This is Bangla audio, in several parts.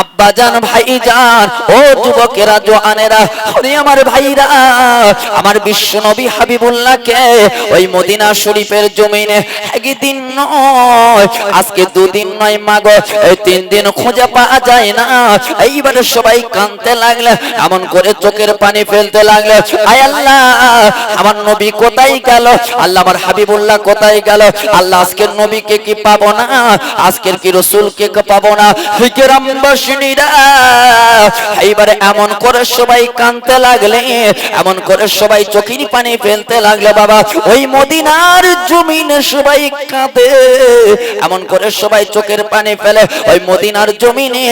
আব্বাজান ভাইজান ও যুবকেরা, জোয়ানেরা, ওরে আমার ভাইরা, আমার বিশ্ব নবী হাবিবুল্লাহকে ওই মদিনা শরীফের জমিনে একদিন নয়, আজকে দুদিন নয় মাগো, এই তিন দিন খুঁজে পাওয়া যায় না। এইবারে সবাই কাঁদতে লাগলে, এমন করে চোখের পানি ফেলতে লাগলে, আয় আল্লাহ, আমার নবী কোথায় গেল? আল্লাহ আমার হাবিবুল্লাহ কোথায় গেল? আল্লাহ আজকের নবীকে কি পাবো না? আজকের কি রসুলকে পাবো না? গ্রামবাসীরা এইবারে এমন করে সবাই কানতে লাগলে, এমন করে সবাই চোখের পানি ফেলতে লাগলে, বাবা, ওই মদিনার জমিনে সবাই কাঁদে। এমন করে সবাই চোখের পানি ফেলে, ওই মদিনার জমিনে।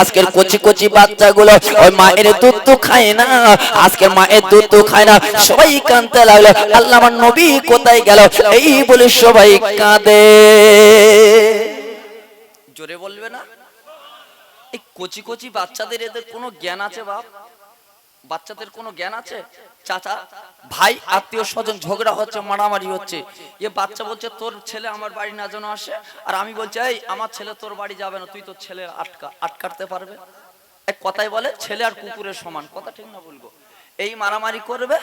আজকের কচি কচি বাচ্চাগুলো, ওই মায়ের দুধ তো খায় না, আজকের মায়ের দুধ তো খায় না। সবাই কাঁদতে লাগল, আল্লাহ আমার নবী কোথায় গেল? এই বলে সবাই কাঁদে। জোরে বলবে না? এই কচি কচি বাচ্চাদের এদের কোনো জ্ঞান আছে বাপ? বাচ্চাদের কোনো জ্ঞান আছে? চাচা, ভাই, আত্মীয় স্বজন ঝগড়া হচ্ছে, মারামারি হচ্ছে। এ বাচ্চা বলছে, তোর ছেলে আমার বাড়ি না যেন আসে? আর আমি বলছি, এই, আমার ছেলে তোর বাড়ি যাবে না, তুই তোর ছেলে আটকা, আটকাতে পারবে? এক কথাই বলে, ছেলে আর কুকুরের সমান। কথা ঠিক না বলব এই মারামারি করবে,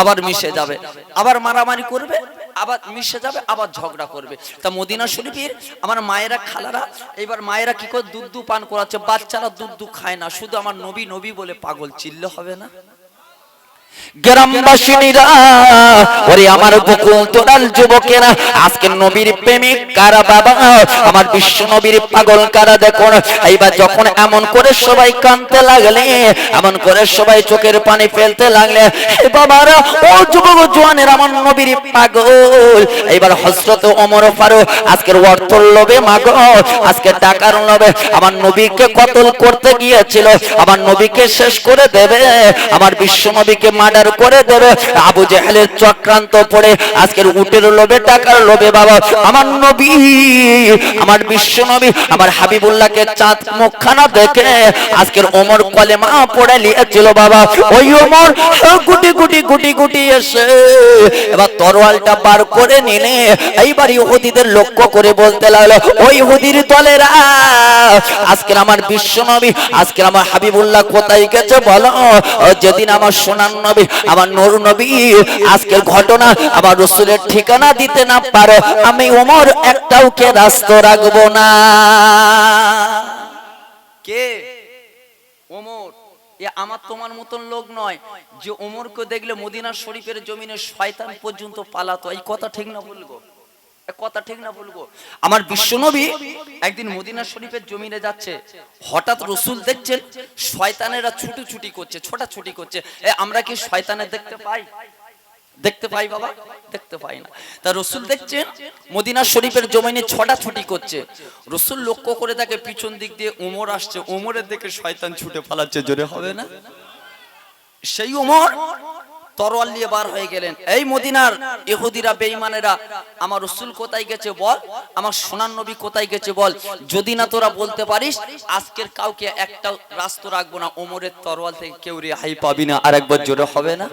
আবার মিশে যাবে। আবার মারামারি করবে আবার মিশে যাবে, আবার ঝগড়া করবে। তা মদিনা শরীফের আমার মায়েরা খালারা এবার মায়েরা কি করে দুধ দু পান করাচ্ছে? বাচ্চারা দুধ দু খায় না, শুধু আমার নবী নবী বলে পাগল, চিল্লে হবে না? আজকে চোখের পানি ফেলতে লাগলে ও যুবক জোয়ানের, আমার নবীর পাগল। এইবার ফারুক, আজকের অর্থর লোভে আজকে টাকার লোভে। আমার নবীকে কতল করতে গিয়েছিল, আমার নবীকে শেষ করে দেবে। আমার বিশ্ব নবীকে মার্ডার করে দেবে। আবু জেহেলের চক্রান্ত পড়ে আজকের উটের লোভে টাকার লোভে বাবা। আমার নবী, আমার বিশ্ব নবী, আমার হাবিবুল্লাহকে চাঁদ মুখখানা দেখে আজকের ওমর কলেমা পড়ে নিয়েছিল বাবা। ওই ওমর গুটি গুটি গুটি গুটি এসে এবার তরোয়ালটা বার করে নিলে এইবার ইহুদিদের লক্ষ্য করে বলতে লাগল, ওই ইহুদির দলেরা, আজকের আমার বিশ্ব নবী, আজকের আমার হাবিবুল্লাহ কোথায় গেছে বলো? যেদিন আমার সোনার নবী আমার নূর নবী, আজকে ঘটনা আমার রসুলের ঠিকানা দিতে না পারো, আমি ওমর একটাও কে রাস্ত রাখব না। কে? ওমর আমার তোমার মতন লোক নয়, যে ওমরকে দেখলে মদিনা শরীফের জমিনে শয়তান পর্যন্ত পালাতো, এই কথা ঠিক না বলব? কথা ঠিক না বলব আমার বিশ্বনবী একদিন মদিনা শরীফের জমিনে যাচ্ছে। হঠাৎ রসুল দেখছেন শয়তানেরা ছুটি ছুটি করছে ছোটাছুটি করছে। আমরা কি শয়তানের দেখতে পাই? দেখতে পাই বাবা? দেখতে পাই না। তা রসুল দেখছেন মদিনা শরীফের জমিনে ছটা ছুটি করছে। রসুল লক্ষ্য করে তাকে পিছন দিক দিয়ে উমর আসছে। উমরের দিকে শয়তান ছুটে পালাচ্ছে জোরে হবে না? সেই উমর তরোয়াল নিয়ে বার হয়ে গেলেন। এই মদিনার ইহুদিরা, বেঈমানেরা, আমার রসুল কোথায় গেছে বল? আমার সোনার নবী কোথায় গেছে বল? যদি না তোরা বলতে পারিস, আজকের কাউকে একটা রাস্তা রাখব না, ওমরের তরোয়াল থেকে কেউ রেহাই পাবি না, আরেকবার জোরে হবে না?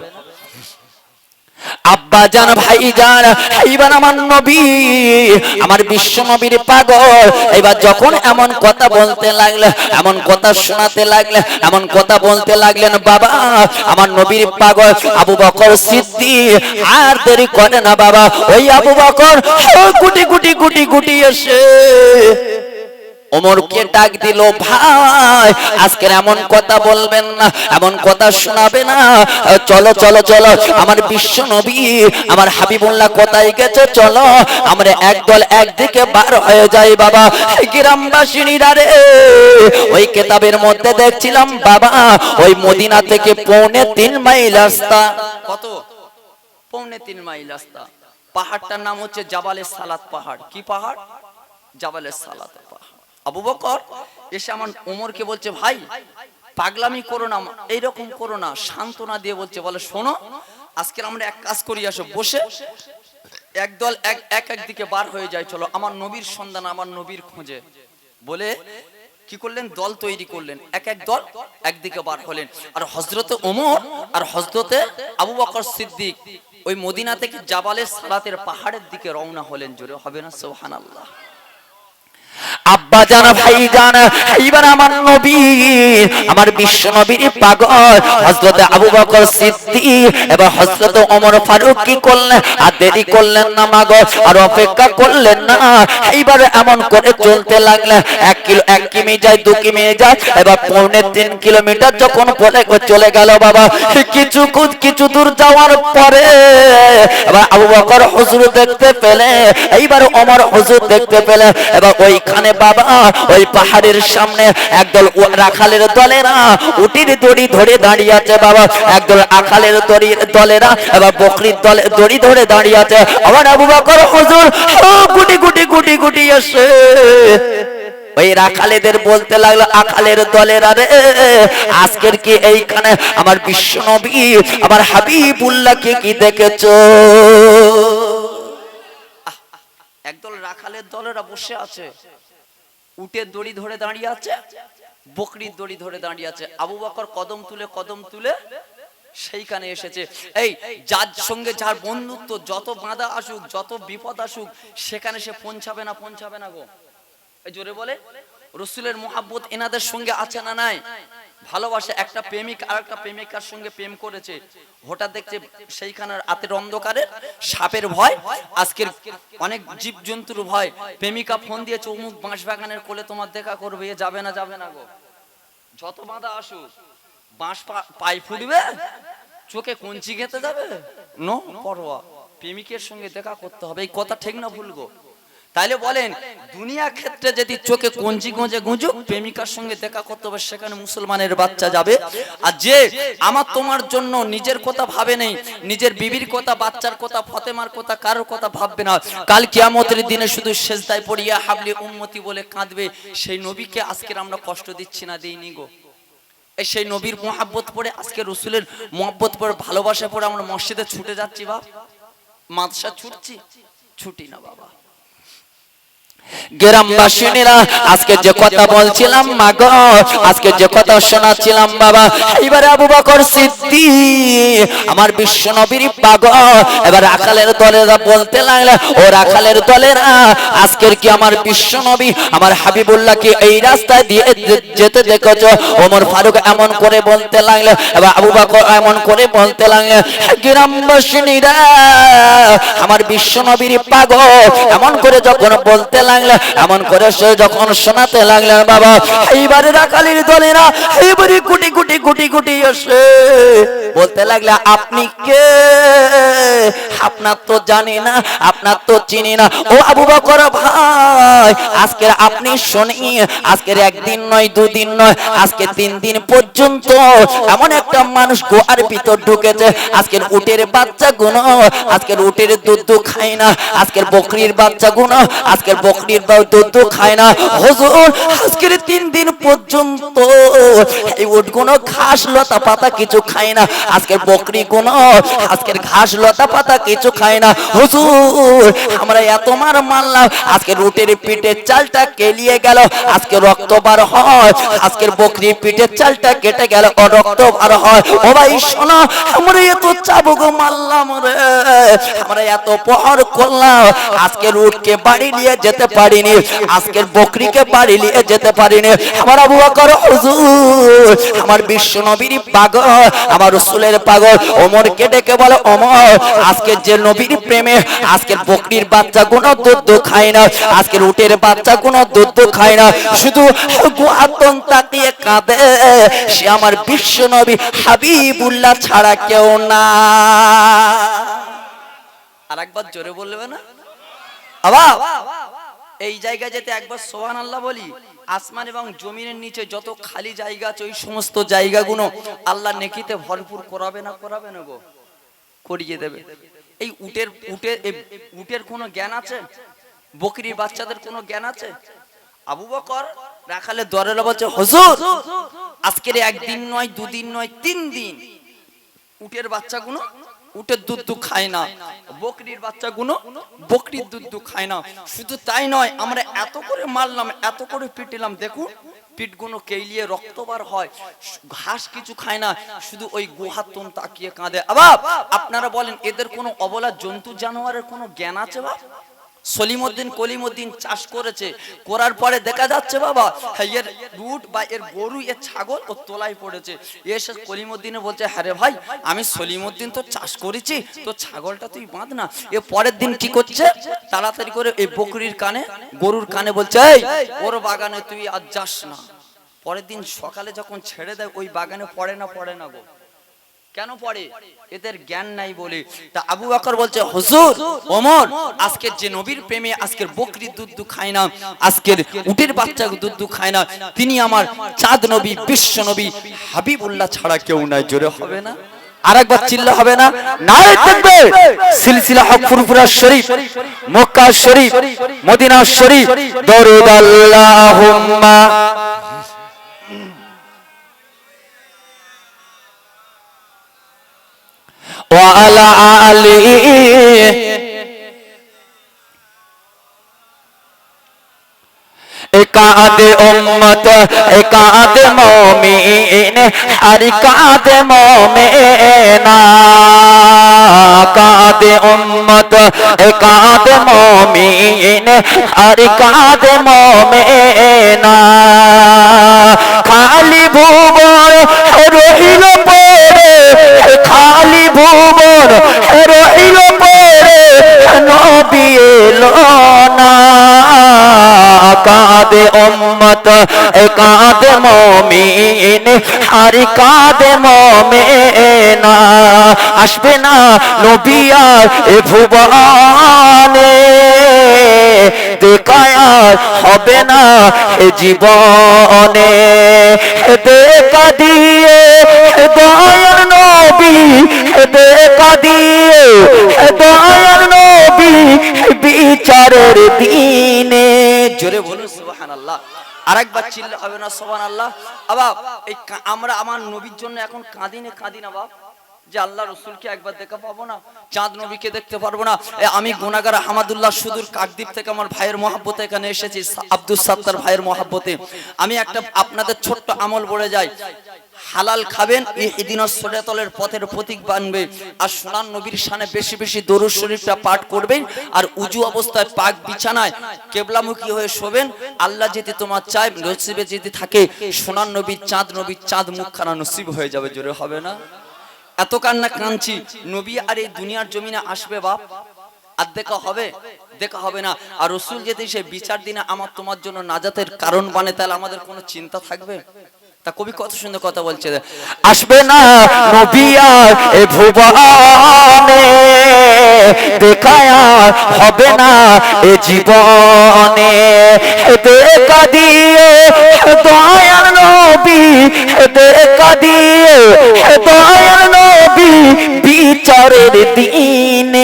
আব্বা জান, ভাই জান এইবার আমার নবী, আমার বিশ্ব নবীর পাগল। এবার যখন এমন কথা বলতে লাগলে, এমন কথা শোনাতে লাগলে, এমন কথা বলতে লাগলেন, বাবা, আমার নবীর পাগল আবু বকর সিদ্ধি আর দেরি করে না বাবা, ওই আবু বকর গুটি গুটি গুটি গুটি এসে ওমরকে ডাক দিল, ভাই, আজকের এমন কথা বলবেন না, এমন কথা শোনাবে না। চলো চলো চলো, আমার বিশ্ব নবী, আমার হাবিবুল্লাহ কোথায় গেছে? চলো, আমরা একদল একদিকে বার হয়ে যাই, বাবা। গ্রামবাসিনীরা রে, ওই কেতাবের মধ্যে দেখছিলাম, বাবা, ওই মদিনা থেকে পৌনে তিন মাইল রাস্তা। কত? পৌনে তিন মাইল রাস্তা। পাহাড়টার নাম হচ্ছে জাবালে সালাত পাহাড়। কি পাহাড়? জাবালে সালাত আবু বকর এসে আমার ওমরকে বলছে, ভাই, পাগলামি করো না, এইরকম করো না, সান্ত্বনা দিয়ে বলছে, বলে, শোনো, আজকে আমরা এক কাজ করি, আসো, বসে একদল এক এক এক দিকে বার হয়ে যায়, চলো, আমার নবীর সন্ধান, আমার নবীর খোঁজে। বলে, কি করলেন? দল তৈরি করলেন, এক এক দল একদিকে বার হলেন। আর হজরতে ওমর আর হজরতে আবু বকর সিদ্দিক ওই মদিনা থেকে জাবালের সালাতের পাহাড়ের দিকে রওনা হলেন, জোরে হবে না সোহান আল্লাহ এইবার আমার নবী, আমার বিশ্ব নবীর পাগল, হযরত আবু বকর সিদ্দিক এবং হযরত ওমর ফারুক কি করলেন? আর দেরি করলেন না আর অপেক্ষা করলেন না। এইবার এমন করে চলতে লাগলেন। এক কিলো, এক কিমি যায়, দু কিমি যায়, এবার পৌনে তিন কিলোমিটার যখন পরে চলে গেল বাবা, কিছু কিছু দূর যাওয়ার পরে এবার আবু বকর হুজুর দেখতে পেলে, এইবার ওমর হুজুর দেখতে পেলে। এবার ওইখানে বাবা, ওই পাহাড়ের সামনে একদল রাখালের দলেরা, উটির দড়ি ধরে দাঁড়িয়ে আছে বাবা। একদল আখালের দড়ি দলেরা, এবার বকরির দলে দড়ি ধরে দাঁড়িয়ে আছে। আবার আবু বকর হুজুর গুটি গুটি গুটি গুটি এসে ওই রাখালেদের বলতে লাগল, আখালের দলের আরে আজকের কি এইখানে আমার বিশ্ব নবী আমার হাবিবুল্লাহকে কি দেখেছ? একদল রাখালের দলেরা বসে আছে। উটের দড়ি ধরে দাঁড়িয়ে আছে, বকরির দড়ি ধরে দাঁড়িয়ে আছে। আবু বকর কদম তুলে কদম তুলে সেইখানে এসেছে। এই, যার সঙ্গে যার বন্ধুত্ব, যত বাঁধা আসুক, যত বিপদ আসুক, সেখানে সে পৌঁছাবে না পৌঁছাবে না গো। জোরে বলে, রসুলের মোহাব্বত এনাদের সঙ্গে আছে না নাই? ভালোবাসে একটা প্রেমিক আর একটা প্রেমিকার সঙ্গে প্রেম করেছে। হঠাৎ দেখছে সেইখানের রাতের অন্ধকারে সাপের ভয়, আজকের অনেক জীব জন্তুর ভয়। প্রেমিকা ফোন দিয়ে চৌমুখ বাঁশ বাগানের কোলে তোমার দেখা করবে, এ যাবে না যাবে না গো। যত বাঁধা আসুক, বাঁশ পায়ে ফুটবে, চোখে কঞ্চি খেতে যাবে। নো পরোয়া। প্রেমিকের সঙ্গে দেখা করতে হবে, এই কথা ঠিক না ভুলগো তাইলে বলেন, দুনিয়া ক্ষেত্রে যদি চোখে কঞ্চি গঁজে গুঁজুক প্রেমিকার সঙ্গে দেখা করতে হবে, সেখানে মুসলমানের বাচ্চা যাবে। আর যে আমার তোমার জন্য নিজের কথা ভাবে নেই, নিজের বিবির কথা, বাচ্চার কথা, ফতেমার কথা, কারোর কথা ভাববে না। কাল কিয়ামতের দিনে শুধু সেজদায় পড়িয়া হাবলি উন্মতি বলে কাঁদবে। সেই নবীকে আজকের আমরা কষ্ট দিচ্ছি না, দিইনি গো। সেই নবীর মোহাব্বত পড়ে, আজকে রসুলের মোহাব্বত পড়ে, ভালোবাসা পড়ে, আমরা মসজিদে ছুটে যাচ্ছি বা মাদশা ছুটছি। ছুটি না, বাবা। গ্রামবাসীরা আজকে যে কথা বলছিলাম, মা আজকে যে কথা শোনাচ্ছিলাম, বাবা আবু বকর আমার বিশ্ব নবীর পাগল এবার দলেরা বলতে ও রাখালের দলেরা, আজকের কি আমার বিশ্ব নবী আমার হাবিবুল্লাহ কি এই রাস্তায় দিয়ে যেতে দেখেছ? ওমর ফারুক এমন করে বলতে লাগলে, এবার আবু বকর এমন করে বলতে লাগলে গ্রামবাসীরা আমার বিশ্ব নবীর পাগল এমন করে যখন বলতে লাগলে এমন করে সে যখন শোনাতে লাগলেন, বাবা, এইবারে রাখালির দলেরা এইবারে গুটি গুটি গুটি গুটি এসে। বলতে লাগলে, আপনি কে? আপনার তো জানি না, আপনার তো চিনি না। ও আবু বকর ভাই, আজকের আপনি শুনি একদিন নয়, দুদিন নয়, আজকে তিন দিন পর্যন্ত এমন একটা মানুষ গোয়ার ভিতর ঢুকেছে। আজকের উটের বাচ্চা গুলো আজকের উটের দুধ খায় না, আজকের বকরির বাচ্চা গুলো আজকের বকরির বা- দুধ খায় না। হুজুর, আজকের তিন দিন পর্যন্ত এই উটগুলো ঘাস, লতা পাতা কিছু খায় না। আজকের বকরি গুলো আজকের ঘাস, লতা পাতা কিছু খায় না। হুজুর, আমরা এত মার মারলাম আজকের উটের পিঠের চালটা কেলিয়ে গেল, আজকে রক্ত বার হয়, আজকের বকরির পিঠের চালটা কেটে গেল ও রক্ত বার হয়। ও ভাই, শোনো, আমরা এত চাবুক মারলাম রে, আমরা এত পহর করলাম আজকের রুটকে বাড়ি নিয়ে যেতে পারিনি। আজকের বকরিকে বাড়ি নিয়ে যেতে পারিনি। আমার আবু বকর, হুজুর, আমার বিশ্ব নবীর পাগল, আমার রসুলের পাগল। ওমরকে ডেকে বলে, ওমর আজকে যে নবীর প্রেমে, আজকের বকরির বাচ্চা কোনো দুধ খায় না। আজকের উটের বাচ্চা কোনো দুধ খায় না। শুধু গুয়াতন তাকিয়ে কাঁদে। সে আমার বিশ্ব নবী, হাবিবুল্লাহ ছাড়া কেউ না। আর একবার জোরে বলবে না? আবার এই জায়গায় যেতে একবার সোহান আল্লাহ বলি, আসমান এবং জমিনের নিচে যত খালি জায়গা আছে, ওই সমস্ত জায়গাগুলো আল্লাহ নেকিতে ভরপুর করাবে না করাবে না গো? করিয়ে দেবে। এই উটের এই উটের কোনো জ্ঞান আছে? বকরির বাচ্চাদের কোনো জ্ঞান আছে? আবু বকর রাখালে দরেলা বলছে, হুজুর, আজকের একদিন নয়, দুদিন নয়, তিন দিন উটের বাচ্চাগুলো উটের দুধ দুধ খায় না। বকরির বাচ্চাগুলো বকরির দুধ দুধ খায় না। শুধু তাই নয়, আমরা এত করে মারলাম, এত করে পিটিলাম দেখুন পিঠগুলো কেলিয়ে রক্ত বার হয়, ঘাস কিছু খায় না, শুধু ওই গুহার তুন তাকিয়ে কাঁদে। আবার আপনারা বলেন, এদের কোনো অবলা জন্তু জানোয়ারের কোনো জ্ঞান আছে বা সলিমুদ্দিন কলিমুদ্দিন চাষ করেছে। করার পরে দেখা যাচ্ছে বাবা হ্যাঁ, এর রুট বা এর গরু এর ছাগল ও তোলায় পড়েছে। এসে কলিমুদ্দিনে বলছে হ্যাঁ ভাই আমি সলিমুদ্দিন তো চাষ করেছি তো ছাগলটা তুই বাঁধ না। এ পরের দিন কি করছে? তাড়াতাড়ি করে এই বকরির কানে গরুর কানে বলছে এই ওর বাগানে তুই আর যাস না। পরের দিন সকালে যখন ছেড়ে দেয় ওই বাগানে পড়ে না পড়ে না গো। কেন পড়ে? এদের জ্ঞান নাই বলে। তা আবু বকর বলছে, হুজুর, ওমর, আজকের যে নবীর প্রেমে আজকের বকরি দুধ দু খায় না, আজকের উটের বাচ্চা দুধ দু খায় না, তিনি আমার চাঁদ নবী, বিশ্ব নবী, হাবিবুল্লাহ ছাড়া কেউ নাই, জোরে হবে না? আরেকবার চিল্লা হবে না? সিলসিলা শরীফ শরীফ, মদিনা শরীফ, দরুদ আলা আলিহি একাদে উম্মত একাদে মুমিন আর কাদে মুমিনা কাদে উম্মত একাদে মুমিন আর কাদে মুমিনা কাদে উম্মত কাদে মুমিন, আর কাদে মুমিনা। আসবে না নবী আর এ ভুবনে। দেখায় হবে না এ জীবনে। দেখা দিয়ে দয়ার নবী, দেখা দিয়ে দয়ার নবী বিচারের দিনে। জোরে বলুন, সুবহানাল্লাহ। আরেকবার চিল্লা হবে না, সুবহানাল্লাহ। আবার এই আমরা আমার নবীর জন্য এখন কাঁদি না কাঁদি না বাপ, যে আল্লাহ রসুলকে একবার দেখা পাবো না, চাঁদ নবীকে দেখতে পারব না। আমি গুনাগার আহমদুল্লাহ সুদূর কাকদ্বীপ থেকে আমার ভাইয়ের মহাব্বতে এখানে এসেছি আব্দুল সাত্তার ভাইয়ের মহাব্বতে। আমি একটা আপনাদের ছোট্ট আমল বলে যাই। হালাল খাবেন এদিন সোরেতলের পথের প্রতীক বানবে। আর সোনার নবীর সামনে বেশি বেশি দরুদ শরীফটা পাঠ করবেন। আর উজু অবস্থায় পাক বিছানায় কেবলামুখী হয়ে শোবেন। আল্লাহ যদি তোমার চায় নসিবে যদি থাকে। সোনার নবীর চাঁদ নবীর চাঁদ মুখখানা নসিব হয়ে যাবে জোরে হবে না? এত কান্না কাঁদছি নবী আর এই দুনিয়ার জমিনে আসবে বাপ। আর দেখা হবে দেখা হবে না। আর রসুল যদি সে বিচার দিনে আমার তোমার জন্য নাজাতের কারণ বানে তাহলে আমাদের কোনো চিন্তা থাকবে? তা কবি কত সুন্দর কথা বলছে আসবে না নবী আর এ ভুবনে, দেখায় হবে না এ জীবনে। দেখা দিয়ে দয়ার নবী, দেখা দিয়ে দয়ার নবী, বিচারের দিনে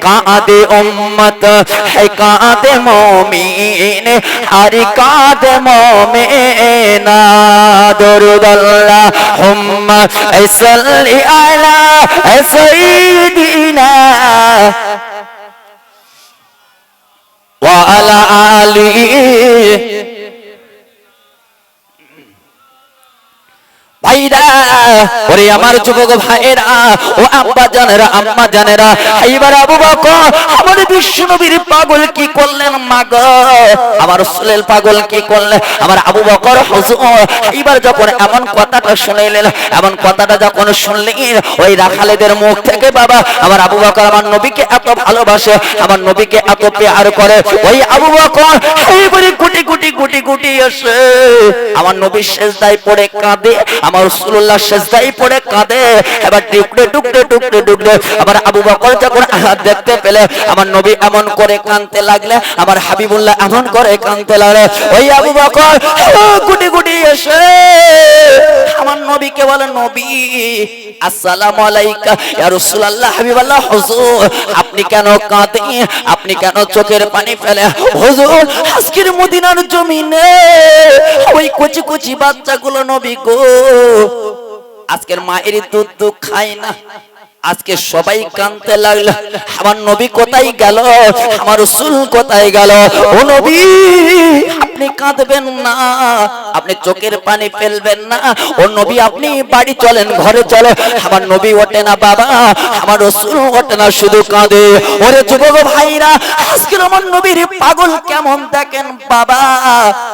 কাঁদে উম্মত হে কাঁদে মমিন আর কাঁদে মমিনা দরুদ আল্লাহুম্মা সাল্লি আলা সাইয়্যিদিনা ওয়া আলা আলিহি ভাইরা, ওরে আমার যুবক ভাইরা ও আব্বা জানেরা, আম্মা জানেরা, এইবার আবু বকর, আমার বিশ্ব নবীর পাগল কি করলেন মাগ? আমার সুলেল পাগল কি করলেন? আমার আবু বকর হুজুর, এইবার যখন এমন কথাটা শুনলেন, এমন কথাটা যখন শুনলেন, ওই রাখালেদের মুখ থেকে বাবা, আমার আবু বকর আমার নবীকে এত ভালোবাসে, আমার নবীকে এত পেয়ার করে, ওই আবু বকর এইবারে কোটি কোটি কোটি কোটি এসে আমার নবীর শেষদায় পড়ে কাঁদে আমার রাসূলুল্লাহ শেষদায় পড়ে কাঁদে। এবার টুকরে টুকরে টুকরে টুকরে আমার আবু বকর যখন দেখতে পেলে, আমার নবী এমন করে কাঁদতে লাগলে, আমার হাবিবুল্লাহ এমন করে কাঁদতে লাগলে, ওই আবু বকর গুটি গুটি এসে। আমার নবীকে বলে, নবী, আসসালামু আলাইকা, ইয়া রাসূলুল্লাহ, হাবিবাল্লাহ, হুজুর, আপনি কেন কাঁদেন? আপনি কেন চোখের পানি ফেলে হুজুর, আজকের মদিনার জমিনে ওই কচি কচি বাচ্চাগুলো নবী গো আজকের মায়ের দুধ দুধ খাই না। আজকে সবাই কানতে লাগল, আমার নবী কোথায় গেল? আমার রসুল কোথায় গেল? ও নবী আপনি কাঁদবেন না। আপনি চোখের পানি ফেলবেন না। ও নবী, আপনি বাড়ি চলেন, ঘরে চলো। আমার নবী ওঠে না, বাবা। আমার রসুল ওঠে না, শুধু কাঁদে। ওরে যুবক ভাইরা, আজকের আমার নবীর পাগল কেমন দেখেন বাবা?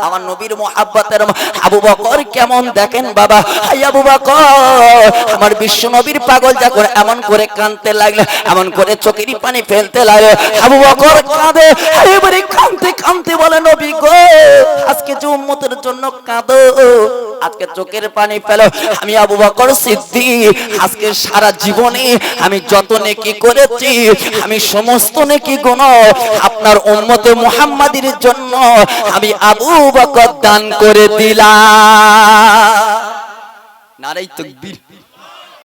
আমার নবীর মোহাব্বতের আবু বকর কেমন দেখেন বাবা? আবু বকর, আমার বিশ্ব নবীর পাগল যখন এমন করে কাঁদতে লাগল, এমন করে চোখের পানি ফেলতে লাগল, আবু বকর কাঁদে। এবারে কাঁদতে কাঁদতে বলে, নবী গো আজকে যে উম্মতের জন্য কাঁদো, আজকে চোখের পানি পেল আমি আবু বকর সিদ্দিক, আজকে সারা জীবনে আমি যত নেকি করেছি, আমি সমস্ত নেকি গুণ আপনার উম্মতে মুহাম্মাদির জন্য আমি আবু বকর দান করে দিলাম। নারাই তকবীর।